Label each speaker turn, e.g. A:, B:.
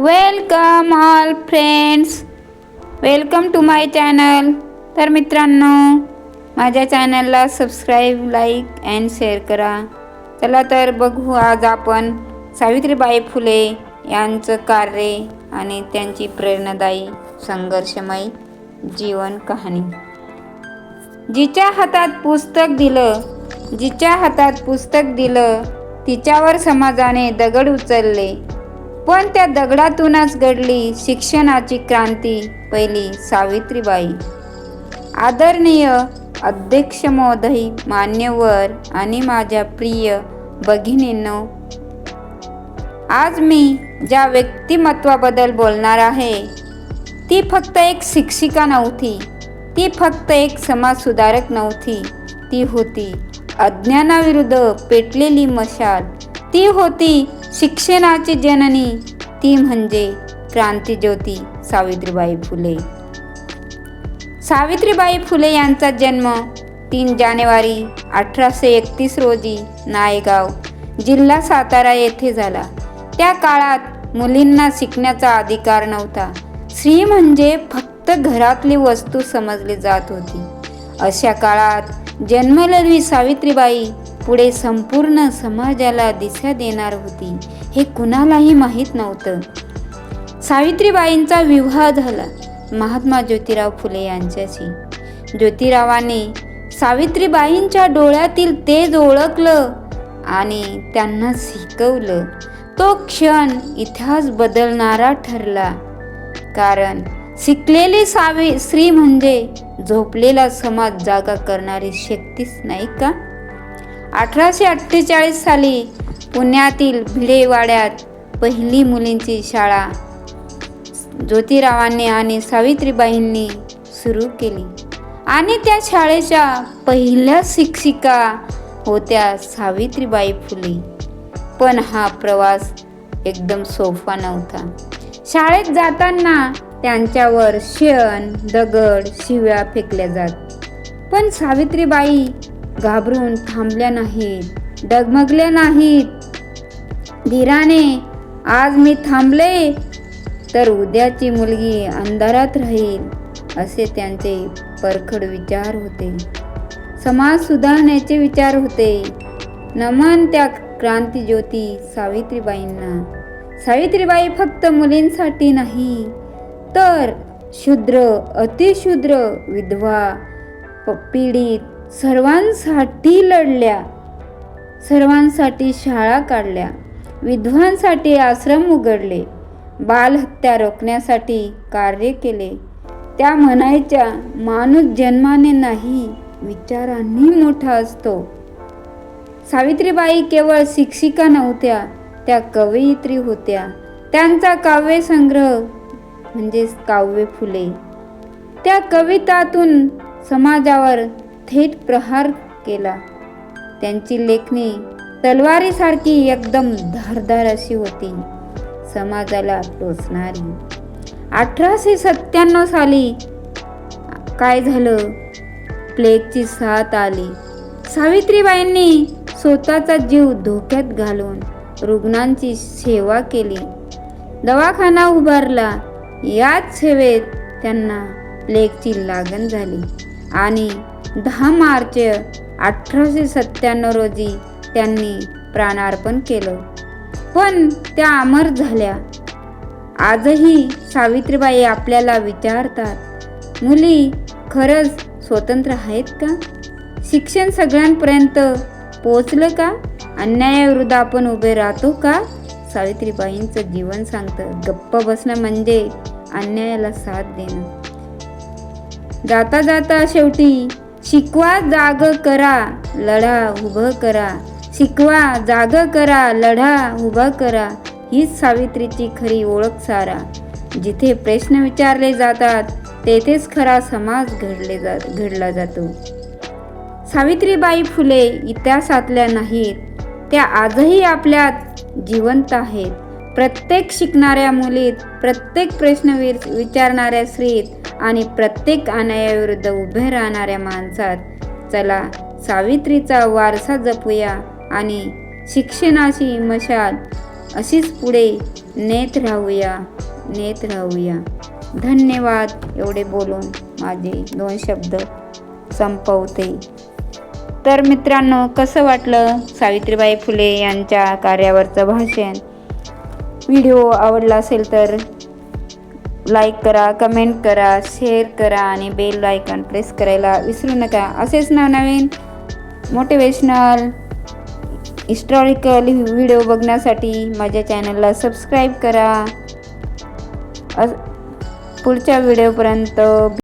A: Welcome all friends. Welcome to my channel. तर मित्रांनो माझ्या चॅनलला सबस्क्राईब लाईक अँड शेअर करा. चला तर बघू आज आपण सावित्रीबाई फुले यांचं कार्य आणि त्यांची प्रेरणादायी संघर्षमय जीवन कहाणी. जिच्या हातात पुस्तक दिलं जिच्या हातात पुस्तक दिलं तिच्यावर समाजाने दगड उचलले. पण त्या दगडातूनच घडली शिक्षणाची क्रांती पहिली सावित्रीबाई. आदरणीय अध्यक्ष महोदय मान्यवर आणि माझ्या प्रिय भगिनींनो आज मी ज्या व्यक्तिमत्वाबद्दल बोलणार आहे ती फक्त एक शिक्षिका नव्हती ती फक्त एक समाजसुधारक नव्हती ती होती अज्ञानाविरुद्ध पेटलेली मशाल ती होती शिक्षणाची जननी ती म्हणजे क्रांतीज्योती सावित्रीबाई फुले. सावित्रीबाई फुले यांचा जन्म तीन जानेवारी अठराशे एकतीस रोजी नायगाव जिल्हा सातारा येथे झाला. त्या काळात मुलींना शिकण्याचा अधिकार नव्हता. स्त्री म्हणजे फक्त घरातली वस्तू समजली जात होती. अशा काळात जन्मलेली सावित्रीबाई पुढे संपूर्ण समाजाला दिशा देणार होती. हे कुणालाही माहीत नव्हतं. सावित्रीबाईंचा विवाह झाला महात्मा ज्योतिराव फुले यांच्याशी. ज्योतिरावाने सावित्रीबाईंच्या डोळ्यातील तेज ओळखलं आणि त्यांना शिकवलं. तो क्षण इतिहास बदलणारा ठरला. कारण शिकलेली सावी स्त्री म्हणजे झोपलेला समाज जागा करणारी शक्तीच नाही का? अठराशे अठ्ठेचाळीस साली पुण्यातील भिडेवाड्यात पहिली मुलींची शाळा ज्योतिरावांनी आणि सावित्रीबाईंनी सुरू केली. आणि त्या शाळेच्या पहिल्या शिक्षिका होत्या सावित्रीबाई फुले. पण हा प्रवास एकदम सोपा नव्हता. शाळेत जाताना त्यांच्यावर शेण दगड शिव्या फेकल्या जात. पण सावित्रीबाई घाबरून थांबल्या नाहीत डगमगल्या नाहीत. धीराने आज मी थांबले तर उद्याची मुलगी अंधारात राहील असे त्यांचे परखड विचार होते. समाज सुधारण्याचे विचार होते. नमन त्या क्रांतीज्योती सावित्रीबाईंना. सावित्रीबाई फक्त मुलींसाठी नाही तर शूद्र अतिशूद्र विधवा प- पीडित सर्वांसाठी लढल्या. सर्वांसाठी शाळा काढल्या. विधवांसाठी आश्रम उघडले. बालहत्या रोखण्यासाठी कार्य केले. त्या म्हणायच्या माणूस जन्माने नाही विचारांनी मोठा असतो. सावित्रीबाई केवळ शिक्षिका नव्हत्या त्या कवयित्री होत्या. त्यांचा काव्यसंग्रह म्हणजेच काव्य फुले. त्या कवितातून समाजावर थेट प्रहार केला. त्यांची लेखणी तलवारीसारखी एकदम धारदार अशी होती. समाजाला टोचणारी. अठराशे सत्त्याण्णव साली काय झालं? प्लेगची साथ आली. सावित्रीबाईंनी स्वतःचा जीव धोक्यात घालून रुग्णांची सेवा केली. दवाखाना उभारला. याच सेवेत त्यांना प्लेगची लागण झाली आणि दहा मार्च अठराशे सत्त्याण्णव रोजी त्यांनी प्राणार्पण केलं. पण त्या अमर झाल्या. आजही सावित्रीबाई आपल्याला विचारतात मुली खरंच स्वतंत्र आहेत का? शिक्षण सगळ्यांपर्यंत पोचलं का? अन्यायाविरुद्ध आपण उभे राहतो का? सावित्रीबाईंचं जीवन सांगतं. गप्प बसणं म्हणजे अन्यायाला साथ देणं. जाता जाता शेवटी शिकवा जाग करा लढा उभं करा. शिकवा जाग करा लढा उभा करा. हीच सावित्रीची खरी ओळख सारा. जिथे प्रश्न विचारले जातात तेथेच खरा समाज घडले जात घडला जातो. सावित्रीबाई फुले इतिहासातल्या नाहीत. त्या आजही आपल्यात जिवंत आहेत. प्रत्येक शिकणाऱ्या मुलीत प्रत्येक प्रश्न विर विचारणाऱ्या स्त्रीत आणि प्रत्येक अन्यायाविरुद्ध उभे राहणाऱ्या माणसात चला सावित्रीचा वारसा जपूया आणि शिक्षणाची मशाल अशीच पुढे नेत राहूया नेत राहूया. धन्यवाद एवढे बोलून माझे दोन शब्द संपवते. तर मित्रांनो कसं वाटलं सावित्रीबाई फुले यांच्या कार्यावरचं भाषण? व्हिडिओ आवडला असेल तर लाईक करा कमेंट करा शेअर करा आणि बेल आयकॉन प्रेस करायला विसरू नका. असेच नवनवीन मोटिवेशनल हिस्टॉरिकल व्हिडिओ बघण्यासाठी माझ्या चॅनलला सबस्क्राईब करा. पुढच्या व्हिडिओपर्यंत